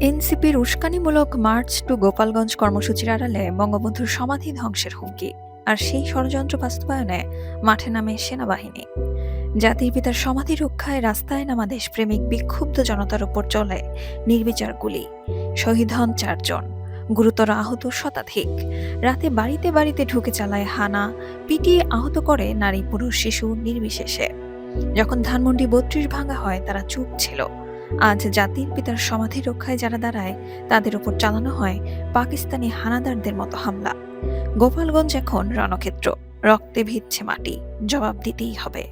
এনসিপির উস্কানিমূলক March two Gopalganj কর্মসূচির আড়ালে বঙ্গবন্ধুর সমাধি ধ্বংসের হুমকি আর সেই ষড়যন্ত্র বাস্তবায়নে মাঠে নামে সেনাবাহিনী। জাতির পিতার সমাধি রক্ষায় রাস্তায় নামা দেশপ্রেমিক বিক্ষুব্ধ জনতার উপর চলে নির্বিচার গুলি। শহীদ হন চারজন, গুরুতর আহত শতাধিক। রাতে বাড়িতে বাড়িতে ঢুকে চালায় হানা, পিটিয়ে আহত করে নারী পুরুষ শিশু নির্বিশেষে। যখন ধানমন্ডি বত্রিশ ভাঙা হয়, তারা চুপ ছিল। আজ জাতির পিতার সমাধি রক্ষায় যারা দাঁড়ায়, তাদের উপর চালানো হয় পাকিস্তানি হানাদারদের মতো হামলা। গোপালগঞ্জ এখন রণক্ষেত্র, রক্তে ভিজছে মাটি, জবাব দিতেই হবে।